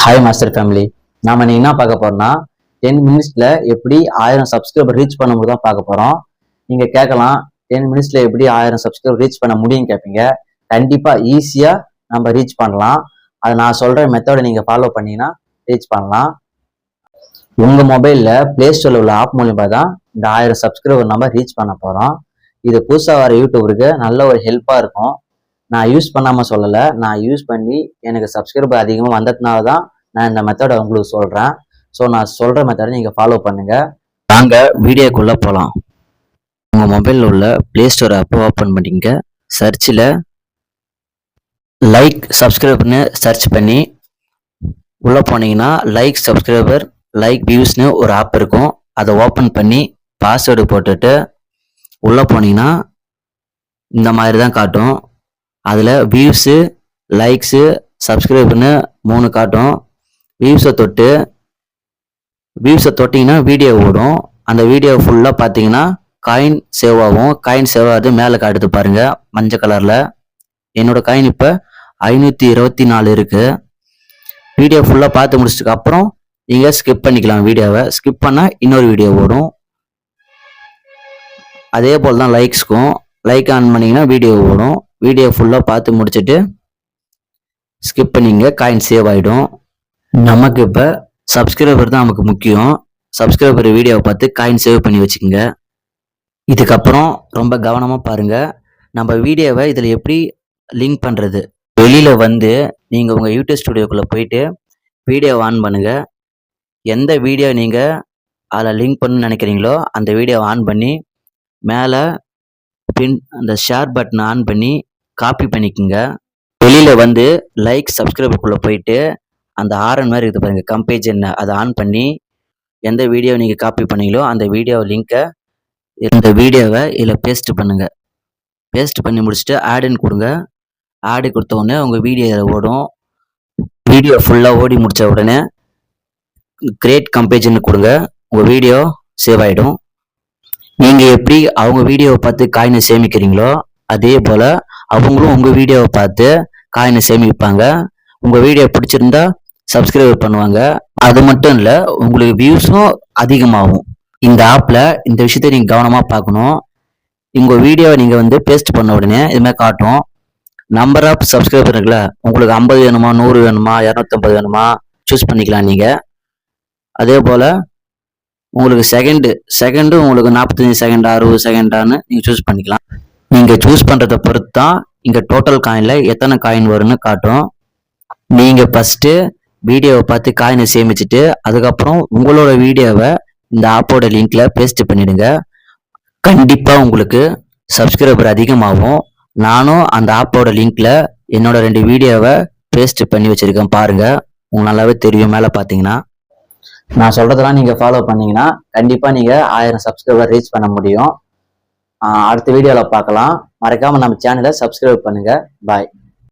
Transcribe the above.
Hi master family நாம இன்னைக்கு என்ன பார்க்க போறோம்னா டென் மினிட்ஸ்ல எப்படி ஆயிரம் சப்ஸ்கிரைபர் ரீச் பண்ண முடியும் தான் பார்க்க போறோம். நீங்க கேட்கலாம் டென் மினிட்ஸ்ல எப்படி ஆயிரம் சப்ஸ்கிரைபர் ரீச் பண்ண முடியும் கேட்பீங்க. கண்டிப்பா ஈஸியா நம்ம ரீச் பண்ணலாம். அதை நான் சொல்ற மெத்தடை நீங்க ஃபாலோ பண்ணீங்கன்னா ரீச் பண்ணலாம். உங்க மொபைல்ல பிளே ஸ்டோர்ல உள்ள ஆப் மூலியமா தான் இந்த ஆயிரம் சப்ஸ்கிரைபர் நம்ம ரீச் பண்ண போறோம். இது புதுசாக வர யூடியூபருக்கு நல்ல ஒரு ஹெல்ப்பாக இருக்கும். நான் யூஸ் பண்ணாமல் சொல்லலை. நான் யூஸ் பண்ணி எனக்கு சப்ஸ்கிரைபர் அதிகமாக வந்ததுனால தான் நான் இந்த மெத்தடை உங்களுக்கு சொல்கிறேன் ஸோ நான் சொல்கிற மெத்தடை நீங்கள் ஃபாலோ பண்ணுங்கள் வாங்க வீடியோக்குள்ளே போகலாம் உங்கள் மொபைலில் உள்ள ப்ளே ஸ்டோர் ஆப்பை ஓப்பன் பண்ணிங்க சர்ச்சில் லைக் சப்ஸ்கிரைபர்னு சர்ச் பண்ணி உள்ளே போனீங்கன்னா லைக் சப்ஸ்கிரைபர் லைக் வியூஸ்னு ஒரு ஆப் இருக்கும். அதை ஓப்பன் பண்ணி பாஸ்வேர்டு போட்டுட்டு உள்ளே போனீங்கன்னா இந்த மாதிரி தான் காட்டும். அதில் வியூஸு லைக்ஸு சப்ஸ்கிரைப்னு மூணு காட்டும். வியூஸை தொட்டு வியூஸை தொட்டிங்கன்னா வீடியோ ஓடும். அந்த வீடியோ ஃபுல்லாக பார்த்தீங்கன்னா காயின் சேவ் ஆகும். காயின் சேவ் ஆகுது. மேலே காட்டுது பாருங்கள் மஞ்சள் கலரில் என்னோட காயின் இப்போ ஐநூற்றி இருபத்தி நாலு இருக்குது வீடியோ ஃபுல்லாக பார்த்து முடிச்சதுக்கு அப்புறம் நீங்கள் ஸ்கிப் பண்ணிக்கலாம் வீடியோவை ஸ்கிப் பண்ணால் இன்னொரு வீடியோ ஓடும். அதே போல் தான் லைக்ஸ்க்கும் லைக் ஆன் பண்ணிங்கன்னா வீடியோ ஓடும். வீடியோ ஃபுல்லாக பார்த்து முடிச்சுட்டு ஸ்கிப் பண்ணிங்க காயின் சேவ் ஆகிடும் நமக்கு இப்போ சப்ஸ்கிரைபர் தான் நமக்கு முக்கியம். சப்ஸ்கிரைபர் வீடியோவை பார்த்து காயின் சேவ் பண்ணி வச்சுக்கோங்க. இதுக்கப்புறம் ரொம்ப கவனமாக பாருங்கள் நம்ம வீடியோவை இதில் எப்படி லிங்க் பண்ணுறது வெளியில் வந்து நீங்கள் உங்கள் யூடியூப் ஸ்டுடியோக்குள்ளே போயிட்டு வீடியோ ஆன் பண்ணுங்கள் எந்த வீடியோ நீங்கள் அதில் லிங்க் பண்ணணும்னு நினைக்கிறீங்களோ அந்த வீடியோவை ஆன் பண்ணி மேலே பின் அந்த ஷேர் பட்டனை ஆன் பண்ணி காப்பி பண்ணிக்கோங்க. வெளியில் வந்து லைக் சப்ஸ்கிரைபுக்குள்ளே போயிட்டு அந்த ஆரன் மாதிரி இருக்குது பாருங்கள் கம்பேஜ் என்ன? அதை ஆன் பண்ணி எந்த வீடியோ நீங்கள் காப்பி பண்ணீங்களோ அந்த வீடியோ லிங்க்கை இந்த வீடியோவை இதில் பேஸ்ட் பண்ணுங்கள் பேஸ்ட் பண்ணி முடிச்சுட்டு ஆடுன்னு கொடுங்க. ஆடு கொடுத்தோடனே உங்கள் வீடியோ இதில் ஓடும். வீடியோ ஃபுல்லாக ஓடி முடித்த உடனே கிரேட் கம்பேஜ்னு கொடுங்க. உங்கள் வீடியோ சேவ் ஆகிடும் நீங்கள் எப்படி அவங்க வீடியோவை பார்த்து காயினை சேமிக்கிறீங்களோ அதே போல் அவங்களும் உங்கள் வீடியோவை பார்த்து காயினை சேமிப்பாங்க. உங்கள் வீடியோ பிடிச்சிருந்தா சப்ஸ்கிரைப் பண்ணுவாங்க. அது மட்டும் இல்லை உங்களுக்கு வியூஸும் அதிகமாகும். இந்த ஆப்பில் இந்த விஷயத்தை நீங்கள் கவனமாக பார்க்கணும். உங்கள் வீடியோவை நீங்கள் வந்து பேஸ்ட் பண்ண உடனே இது காட்டும். நம்பர் ஆஃப் சப்ஸ்கிரைபர் இருக்குல்ல உங்களுக்கு ஐம்பது வேணுமா நூறு வேணுமா இரநூத்தம்பது வேணுமா சூஸ் பண்ணிக்கலாம் நீங்கள் அதே போல் உங்களுக்கு செகண்டு செகண்டு உங்களுக்கு நாற்பத்தஞ்சு செகண்டா அறுபது செகண்டான்னு நீங்கள் சூஸ் பண்ணிக்கலாம். நீங்கள் சூஸ் பண்ணுறதை பொறுத்து தான் இங்கே டோட்டல் காயினில் எத்தனை காயின் வரும்னு காட்டும் நீங்கள் ஃபஸ்ட்டு வீடியோவை பார்த்து காயினை சேமிச்சுட்டு அதுக்கப்புறம் உங்களோட வீடியோவை இந்த ஆப்போட லிங்க்ல பேஸ்ட் பண்ணிடுங்க. கண்டிப்பாக உங்களுக்கு சப்ஸ்கிரைபர் அதிகமாகும். நானும் அந்த ஆப்போட லிங்க்ல என்னோட ரெண்டு வீடியோவை பேஸ்ட் பண்ணி வச்சுருக்கேன் பாருங்கள் உங்களுக்கு நல்லாவே தெரியும். மேலே பார்த்தீங்கன்னா நான் சொல்றதெல்லாம் நீங்க ஃபாலோ பண்ணீங்கன்னா கண்டிப்பா நீங்க ஆயிரம் சப்ஸ்கிரைபர் ரீச் பண்ண முடியும். அடுத்த வீடியோவில் பார்க்கலாம். மறக்காம நம்ம சேனலை சப்ஸ்கிரைப் பண்ணுங்க. பாய்